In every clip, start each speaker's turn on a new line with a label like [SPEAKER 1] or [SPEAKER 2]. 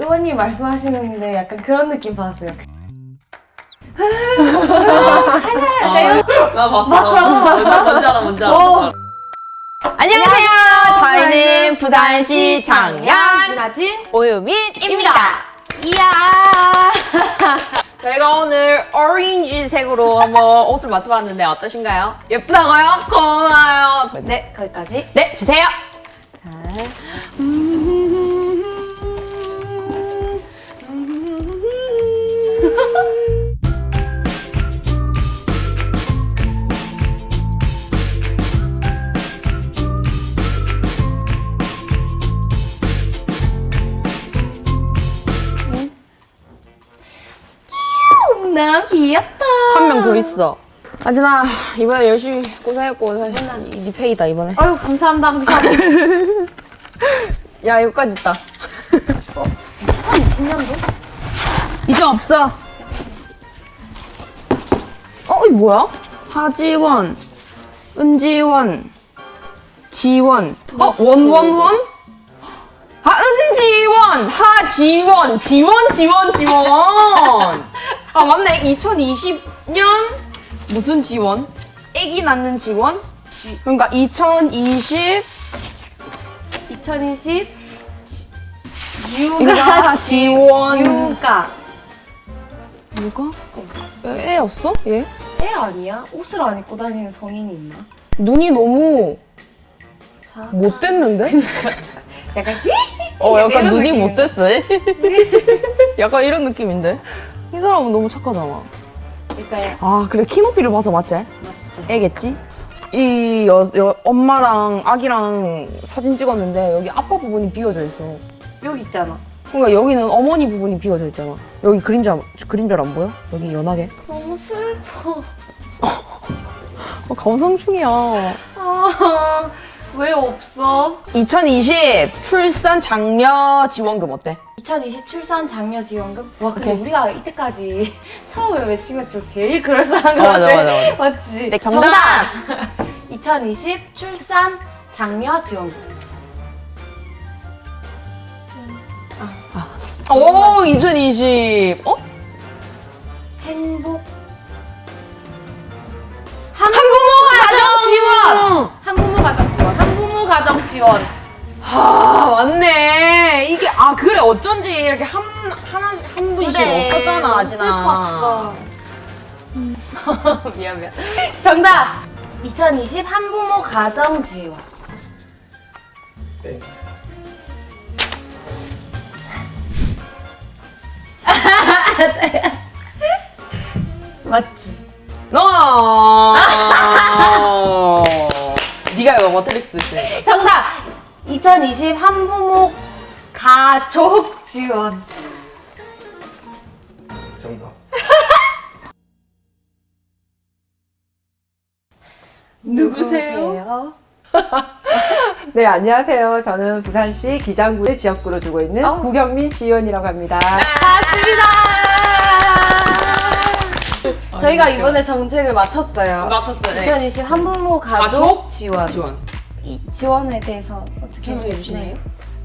[SPEAKER 1] 의원님 말씀하시는데 약간 그런 느낌 받았어요.
[SPEAKER 2] 나 봤어. 봤어. 봤어. 뭔지 알아, 뭔지 알아.
[SPEAKER 3] 안녕하세요. 저희는 부산시 장양
[SPEAKER 1] 지나진
[SPEAKER 3] 오유민입니다.
[SPEAKER 1] 이야.
[SPEAKER 3] 저희가 오늘 오렌지 색으로 한번 옷을 맞춰봤는데 어떠신가요? 예쁘다고요? 고마워요.
[SPEAKER 1] 네 거기까지.
[SPEAKER 3] 네, 주세요.
[SPEAKER 1] 너무 귀엽다.
[SPEAKER 3] 한 명 더 있어. 아진아, 이번에 열심히 고생했고, 사실 네 페이다, 이번에.
[SPEAKER 1] 아유 감사합니다 감사합니다.
[SPEAKER 3] 야, 이거까지 있다.
[SPEAKER 1] 2020년도?
[SPEAKER 3] 이제 없어. 어, 이 뭐야? 하지원, 은지원, 지원. 어, 원원원? 하은지원, 하지원, 지원, 지원, 지원. 아, 맞네. 2020년 무슨 지원? 애기 낳는 지원? 그러니까 2020
[SPEAKER 1] 2020
[SPEAKER 3] 이거
[SPEAKER 1] 육아
[SPEAKER 3] 지원.
[SPEAKER 1] 육아.
[SPEAKER 3] 누가? 애, 애였어? 얘?
[SPEAKER 1] 애 아니야? 옷을 안 입고 다니는 성인이 있나?
[SPEAKER 3] 눈이 너무
[SPEAKER 1] 사.
[SPEAKER 3] 못됐는데?
[SPEAKER 1] 약간
[SPEAKER 3] 어, 약간
[SPEAKER 1] 이런
[SPEAKER 3] 눈이
[SPEAKER 1] 느낌인데?
[SPEAKER 3] 못됐어. 약간 이런 느낌인데? 이 사람은 너무 착하잖아.
[SPEAKER 1] 그러니까
[SPEAKER 3] 아, 그래. 키높이를 봐서 맞지?
[SPEAKER 1] 맞죠.
[SPEAKER 3] 애겠지? 이 여, 여, 엄마랑 아기랑 사진 찍었는데 여기 아빠 부분이 비어져 있어.
[SPEAKER 1] 여기 있잖아.
[SPEAKER 3] 그러니까 여기는 어머니 부분이 비어져 있잖아. 여기 그림자, 그림자를 안 보여? 여기 연하게.
[SPEAKER 1] 너무 슬퍼.
[SPEAKER 3] 어, 감성충이야.
[SPEAKER 1] 아, 왜 없어?
[SPEAKER 3] 2020 출산 장려 지원금 어때?
[SPEAKER 1] 2020 출산 장려 지원금? 와, 근데
[SPEAKER 3] 오케이.
[SPEAKER 1] 우리가 이때까지 처음에 외친 것 중에 제일 그럴싸한 것
[SPEAKER 3] 어, 맞아,
[SPEAKER 1] 같아.
[SPEAKER 3] 맞아, 맞아.
[SPEAKER 1] 맞지?
[SPEAKER 3] 네, 정답!
[SPEAKER 1] 2020 출산 장려 지원금.
[SPEAKER 3] 오, 2020. 어?
[SPEAKER 1] 행복.
[SPEAKER 3] 한부모 가정 지원!
[SPEAKER 1] 한부모 가정 지원. 한부모 가정 지원.
[SPEAKER 3] 아, 맞네. 이게, 아, 그래. 어쩐지 이렇게 한, 하나씩, 한 분씩 없었잖아, 아진아.
[SPEAKER 1] 슬펐어.
[SPEAKER 3] 미안, 미안.
[SPEAKER 1] 정답! 2020 한부모 가정 지원. 맞지?
[SPEAKER 3] 너! 네가 이거 머틀리스 있으니까.
[SPEAKER 1] 정답! 2020 한부모 가족 지원.
[SPEAKER 4] 정답.
[SPEAKER 1] 누구세요?
[SPEAKER 5] 네, 안녕하세요. 저는 부산시 기장구의 지역구로 두고 있는
[SPEAKER 1] 어.
[SPEAKER 5] 구경민 시의원이라고 합니다.
[SPEAKER 1] 저희가 이번에 정책을 마쳤어요.
[SPEAKER 3] 맞췄어요. 네.
[SPEAKER 1] 2020 한부모 가족,
[SPEAKER 3] 가족
[SPEAKER 1] 지원.
[SPEAKER 3] 지원.
[SPEAKER 1] 이 지원에 대해서 어떻게
[SPEAKER 3] 설명해 주시나요?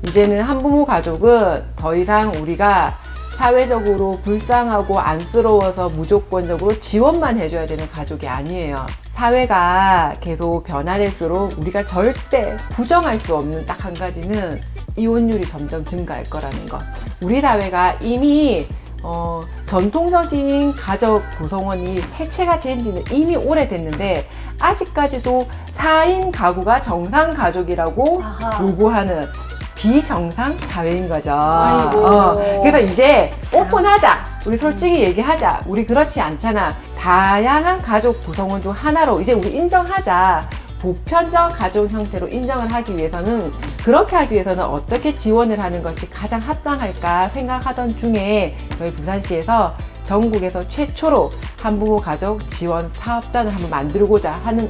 [SPEAKER 5] 이제는 한부모 가족은 더 이상 우리가 사회적으로 불쌍하고 안쓰러워서 무조건적으로 지원만 해줘야 되는 가족이 아니에요. 사회가 계속 변화될수록 우리가 절대 부정할 수 없는 딱 한 가지는 이혼율이 점점 증가할 거라는 것. 우리 사회가 이미 어, 전통적인 가족 구성원이 해체가 된 지는 이미 오래됐는데 아직까지도 4인 가구가 정상 가족이라고
[SPEAKER 1] 아하.
[SPEAKER 5] 요구하는 비정상 사회인 거죠.
[SPEAKER 1] 아이고.
[SPEAKER 5] 어, 그래서 이제 오픈하자. 우리 솔직히 얘기하자. 우리 그렇지 않잖아. 다양한 가족 구성원 중 하나로 이제 우리 인정하자. 보편적 가족 형태로 인정을 하기 위해서는 그렇게 하기 위해서는 어떻게 지원을 하는 것이 가장 합당할까 생각하던 중에 저희 부산시에서 전국에서 최초로 한부모 가족 지원 사업단을 한번 만들고자 하는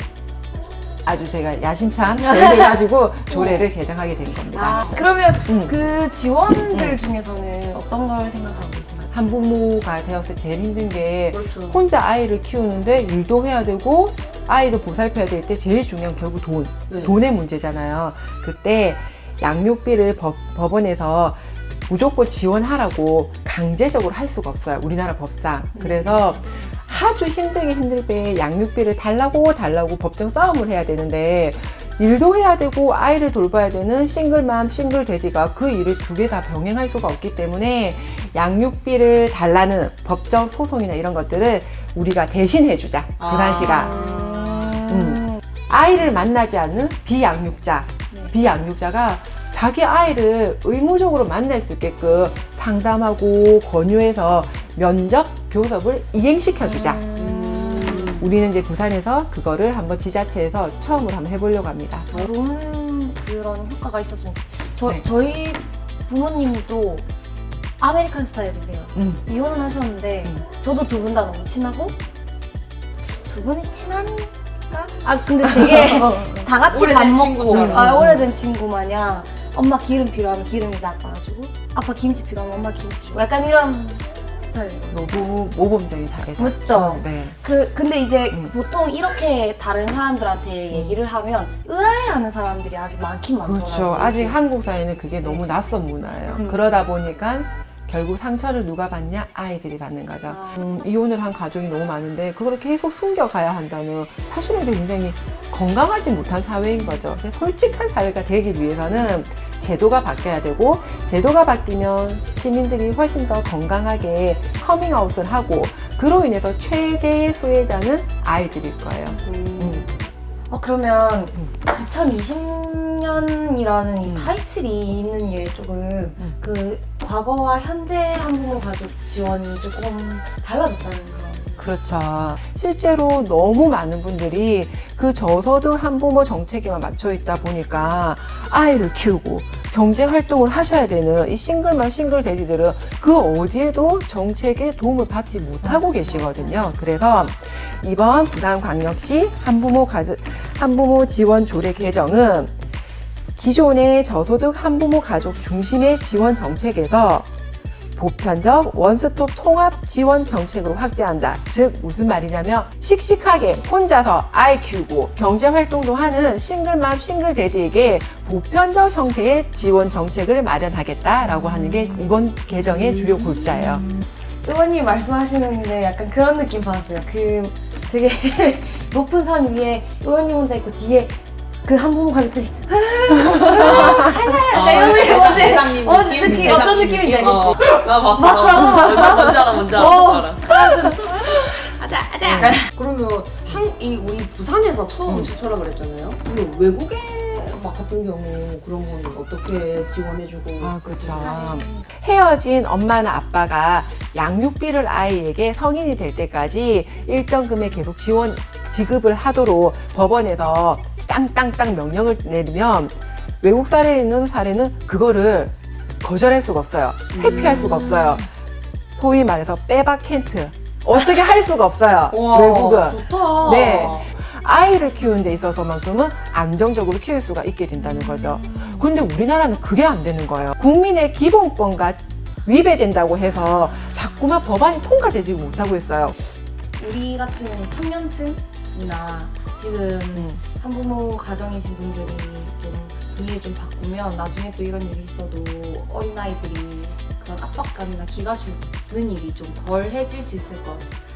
[SPEAKER 5] 아주 제가 야심찬 계획을 가지고 조례를 개정하게 된 겁니다.
[SPEAKER 1] 아, 그러면
[SPEAKER 5] 음.
[SPEAKER 1] 그 지원들 중에서는 어떤 걸 생각하고 계신가요?
[SPEAKER 5] 한부모가 때 제일 힘든 게
[SPEAKER 1] 그렇죠.
[SPEAKER 5] 혼자 아이를 키우는데 일도 해야 되고 아이도 보살펴야 될 때 제일 중요한 게 결국 돈,
[SPEAKER 1] 네.
[SPEAKER 5] 돈의 문제잖아요. 그때 양육비를 법, 법원에서 무조건 지원하라고 강제적으로 할 수가 없어요. 우리나라 법상. 그래서 아주 힘들게 힘들 때 양육비를 달라고 달라고 법정 싸움을 해야 되는데 일도 해야 되고 아이를 돌봐야 되는 싱글맘, 싱글 데디가 그 일을 두 개 다 병행할 수가 없기 때문에 양육비를 달라는 법정 소송이나 이런 것들을 우리가 대신 해주자. 부산시가.
[SPEAKER 1] 음.
[SPEAKER 5] 아이를 만나지 않는 비양육자,
[SPEAKER 1] 네.
[SPEAKER 5] 비양육자가 자기 아이를 의무적으로 만날 수 있게끔 상담하고 권유해서 면접 교섭을 이행시켜주자.
[SPEAKER 1] 음.
[SPEAKER 5] 우리는 이제 부산에서 그거를 한번 지자체에서 처음으로 한번 해보려고 합니다.
[SPEAKER 1] 좋은 그런 효과가 있었으면. 저,
[SPEAKER 5] 네.
[SPEAKER 1] 저희 부모님도 아메리칸 스타일이세요.
[SPEAKER 5] 음.
[SPEAKER 1] 이혼을 하셨는데
[SPEAKER 5] 음.
[SPEAKER 1] 저도 두 분 다 너무 친하고 두 분이 친한가? 아 근데 되게 다 같이 밥
[SPEAKER 2] 오래된
[SPEAKER 1] 먹고
[SPEAKER 2] 친구처럼.
[SPEAKER 1] 아, 오래된 친구 마냥 엄마 기름 필요하면 기름 이제 아빠가 주고 아빠 김치 필요하면 엄마 김치 주고 약간 이런 스타일이에요.
[SPEAKER 5] 너무 모범적인 사례다.
[SPEAKER 1] 맞죠?
[SPEAKER 5] 네.
[SPEAKER 1] 그 근데 이제
[SPEAKER 5] 음.
[SPEAKER 1] 보통 이렇게 다른 사람들한테 얘기를 하면 의아해하는 사람들이 아직 많긴 많더라고요.
[SPEAKER 5] 그렇죠. 아직 한국 사회는 그게 너무 낯선 문화예요.
[SPEAKER 1] 그러니까.
[SPEAKER 5] 그러다 보니까 결국 상처를 누가 받냐? 아이들이 받는 거죠.
[SPEAKER 1] 아.
[SPEAKER 5] 음, 이혼을 한 가족이 너무 많은데 그걸 계속 숨겨가야 한다면 사실은 굉장히 건강하지 못한 사회인 거죠. 솔직한 사회가 되기 위해서는 제도가 바뀌어야 되고 제도가 바뀌면 시민들이 훨씬 더 건강하게 커밍아웃을 하고 그로 인해서 최대의 수혜자는 아이들일 거예요. 음.
[SPEAKER 1] 어 그러면
[SPEAKER 5] 음.
[SPEAKER 1] 2020년이라는 이
[SPEAKER 5] 음.
[SPEAKER 1] 타이틀이 있는 게 조금
[SPEAKER 5] 음.
[SPEAKER 1] 그 과거와 현재 한부모 가족 지원이 조금 달라졌다는 그런.
[SPEAKER 5] 그렇죠. 실제로 너무 많은 분들이 그 저소득 한부모 정책에만 맞춰 있다 보니까 아이를 키우고 경제 활동을 하셔야 되는 이 싱글맘 싱글 데디들은 그 어디에도 정책에 도움을 받지 못하고 계시거든요. 그래서 이번 부산광역시 한부모 가족 한부모 지원 조례 개정은 기존의 저소득 한부모 가족 중심의 지원 정책에서 보편적 원스톱 통합 지원 정책으로 확대한다. 즉 무슨 말이냐면 씩씩하게 혼자서 아이 키우고 경제 활동도 하는 싱글맘 싱글데디에게 보편적 형태의 지원 정책을 마련하겠다라고 하는 게 이번 개정의 주요 골자예요.
[SPEAKER 1] 의원님 말씀하시는데 약간 그런 느낌 받았어요. 그 되게 높은 산 위에 의원님 혼자 있고 뒤에 그 한 부모 가족들이
[SPEAKER 2] 아,
[SPEAKER 1] 이런 느낌 뭐지?
[SPEAKER 2] 대장님
[SPEAKER 1] 어,
[SPEAKER 2] 느낌?
[SPEAKER 1] 어떤 느낌인지
[SPEAKER 2] 느낌? 어,
[SPEAKER 1] 알겠지?
[SPEAKER 2] 나 봤어.
[SPEAKER 1] 봤어, 봤어?
[SPEAKER 2] 뭔지 알아, 뭔지 알아.
[SPEAKER 1] 어.
[SPEAKER 2] 뭔지 알아.
[SPEAKER 4] 그러면 한, 이 우리 부산에서 처음
[SPEAKER 5] 음.
[SPEAKER 4] 제철라 그랬잖아요. 그럼 외국에 막 같은 경우 그런 거는 어떻게 지원해주고?
[SPEAKER 5] 아, 그렇죠. 헤어진 엄마나 아빠가 양육비를 아이에게 성인이 될 때까지 일정 금액 계속 지원 지급을 하도록 법원에서 땅땅땅 명령을 내리면 외국 사례에 있는 사례는 그거를 거절할 수가 없어요. 회피할 수가 없어요. 소위 말해서 빼박 캔트. 어떻게 할 수가 없어요.
[SPEAKER 4] 와,
[SPEAKER 5] 외국은.
[SPEAKER 4] 좋다.
[SPEAKER 5] 네. 아이를 키우는 데 있어서만큼은 안정적으로 키울 수가 있게 된다는 거죠. 근데 우리나라는 그게 안 되는 거예요. 국민의 기본권과 위배된다고 해서 자꾸만 법안이 통과되지 못하고 있어요.
[SPEAKER 1] 우리 같은 청년층 이나 지금 한부모 가정이신 분들이 좀 분위기 좀 바꾸면 나중에 또 이런 일이 있어도 어린아이들이 그런 압박감이나 기가 주는 일이 좀 덜해질 수 있을 것 같아요.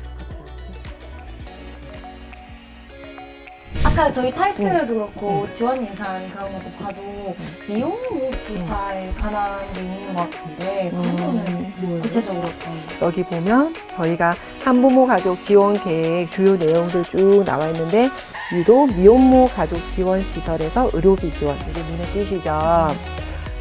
[SPEAKER 1] 아까 저희 타이틀도 그렇고 지원 예산 그런 것도 봐도 미혼모 교차에 관한 게 있는 것 같은데 그런 거는 구체적으로 어떤
[SPEAKER 5] 여기 보면 저희가 한부모 가족 지원 계획 주요 내용들 쭉 나와 있는데 유도 미혼모 가족 지원 시설에서 의료비 지원 이게 눈에 띄시죠?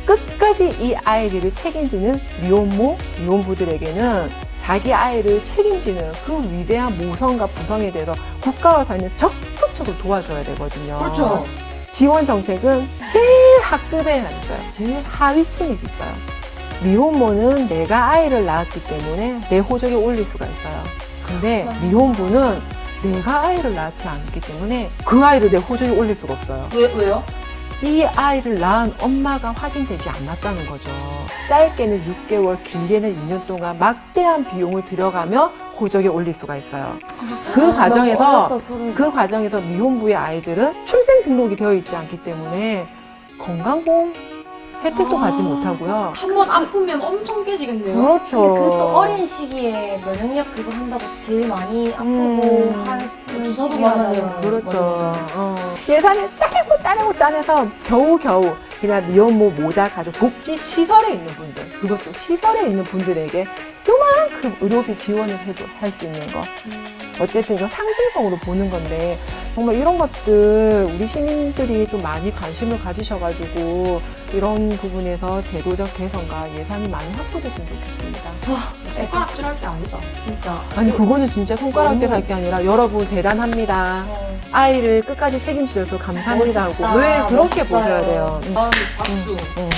[SPEAKER 5] 끝까지 이 아이들을 책임지는 미혼모 미혼부들에게는 자기 아이를 책임지는 그 위대한 모성과 부성에 대해서 국가와 사회는 적극적으로 도와줘야 되거든요.
[SPEAKER 4] 그렇죠.
[SPEAKER 5] 지원 정책은 제일 학급에 있어요. 제일 하위층에 있어요. 미혼모는 내가 아이를 낳았기 때문에 내 호적에 올릴 수가 있어요. 근데 미혼부는 내가 아이를 낳지 않았기 때문에 그 아이를 내 호적에 올릴 수가 없어요.
[SPEAKER 4] 왜, 왜요?
[SPEAKER 5] 이 아이를 낳은 엄마가 확인되지 않았다는 거죠. 짧게는 6개월, 길게는 2년 동안 막대한 비용을 들여가며 호적에 올릴 수가 있어요. 그 과정에서
[SPEAKER 1] 아, 어려서 소름
[SPEAKER 5] 그 과정에서 미혼부의 아이들은 출생 등록이 되어 있지 않기 때문에 건강보험 혜택도 받지 못하고요.
[SPEAKER 2] 한 번 아프면 엄청 깨지겠네요.
[SPEAKER 5] 그렇죠.
[SPEAKER 1] 근데 그또 어린 시기에 면역력 그거 한다고 제일 많이 아프고
[SPEAKER 5] 음.
[SPEAKER 1] 하는 시기잖아요.
[SPEAKER 5] 그렇죠. 어. 예산을 짜내고 짜내고 짜내서 겨우겨우 그냥 미혼모 모자 가족 복지 시설에 있는 분들 그것도 시설에 있는 분들에게 요만큼 의료비 지원을 해도 할 수 있는 거 어쨌든 이거 상징성으로 보는 건데 정말 이런 것들 우리 시민들이 좀 많이 관심을 가지셔가지고 이런 부분에서 제도적 개선과 예산이 많이 확보됐으면 좋겠습니다.
[SPEAKER 2] 손가락질 할 게 아니다.
[SPEAKER 1] 진짜.
[SPEAKER 5] 아니 그거는 진짜 손가락질 할 게 아니라 여러분 대단합니다.
[SPEAKER 1] 어.
[SPEAKER 5] 아이를 끝까지 책임지셔서 감사합니다 하고
[SPEAKER 1] 멋있다.
[SPEAKER 5] 왜 그렇게
[SPEAKER 1] 멋있어요.
[SPEAKER 5] 보셔야 돼요. 음.
[SPEAKER 2] 박수.
[SPEAKER 5] 응.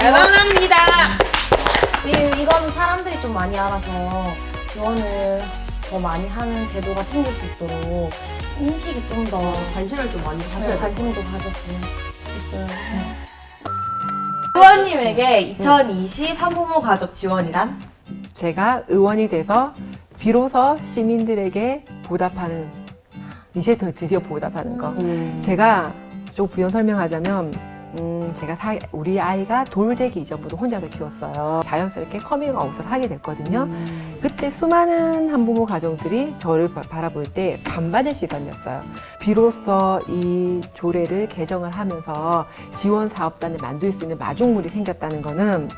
[SPEAKER 2] 대단합니다.
[SPEAKER 1] 그리고 이건 사람들이 좀 많이 알아서 지원을 더 많이 하는 제도가 생길 수 있도록 인식이 좀 더
[SPEAKER 2] 관심을 좀 많이 가져야 돼.
[SPEAKER 1] 관심도 가졌으면 좋겠어요. 의원님에게 2020 한부모 가족 지원이란?
[SPEAKER 5] 제가 의원이 돼서 비로소 시민들에게 보답하는 이제 더 드디어 보답하는 거. 제가 좀 부연 설명하자면 음, 제가 사- 우리 아이가 돌되기 이전부터 혼자서 키웠어요. 자연스럽게 커밍아웃을 하게 됐거든요. 그때 수많은 한부모 가정들이 저를 바- 바라볼 때 반반의 시선이었어요. 비로소 이 조례를 개정을 하면서 지원 사업단을 만들 수 있는 마중물이 생겼다는 거는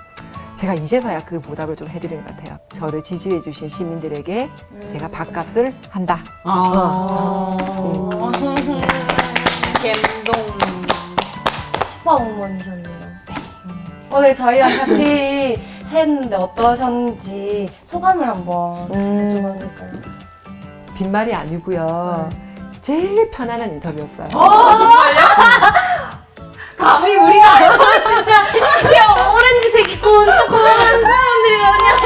[SPEAKER 5] 제가 이제서야 그 보답을 좀 해드리는 것 같아요. 저를 지지해 주신 시민들에게 제가 밥값을 한다.
[SPEAKER 2] 아.
[SPEAKER 1] 갬동. 슈퍼우먼이셨네요. 오늘 저희랑 같이 했는데 어떠셨는지 소감을 한번
[SPEAKER 5] 음,
[SPEAKER 1] 여쭤봐도 될까요?
[SPEAKER 5] 빈말이 아니고요. 제일 편안한 인터뷰였어요.
[SPEAKER 1] 감히 우리가 알고 진짜 그냥 오렌지색 입고 온 조그만 사람들이거든요.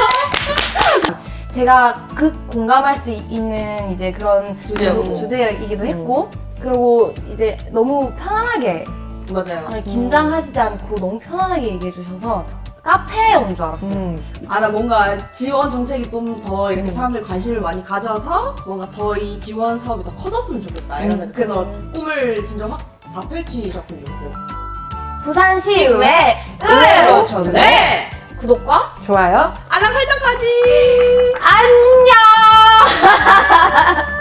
[SPEAKER 1] 제가 극 공감할 수 있는 이제 그런
[SPEAKER 2] 주제였고.
[SPEAKER 1] 주제이기도 했고 그리고 이제 너무 편안하게
[SPEAKER 2] 맞아요.
[SPEAKER 1] 아니, 긴장하시지 않고 너무 편안하게 얘기해 주셔서 카페에 온 줄 알았어요.
[SPEAKER 5] 음,
[SPEAKER 2] 아, 나 뭔가 지원 정책이 좀 더 이렇게 사람들 관심을 많이 가져서 뭔가 더 이 지원 사업이 더 커졌으면 좋겠다. 이런
[SPEAKER 1] 음.
[SPEAKER 2] 그래서 꿈을 진짜 확다 좋겠어요.
[SPEAKER 1] 부산시 의회 의외로
[SPEAKER 2] 네!
[SPEAKER 1] 구독과
[SPEAKER 5] 좋아요.
[SPEAKER 2] 알람 설정까지!
[SPEAKER 1] 안녕.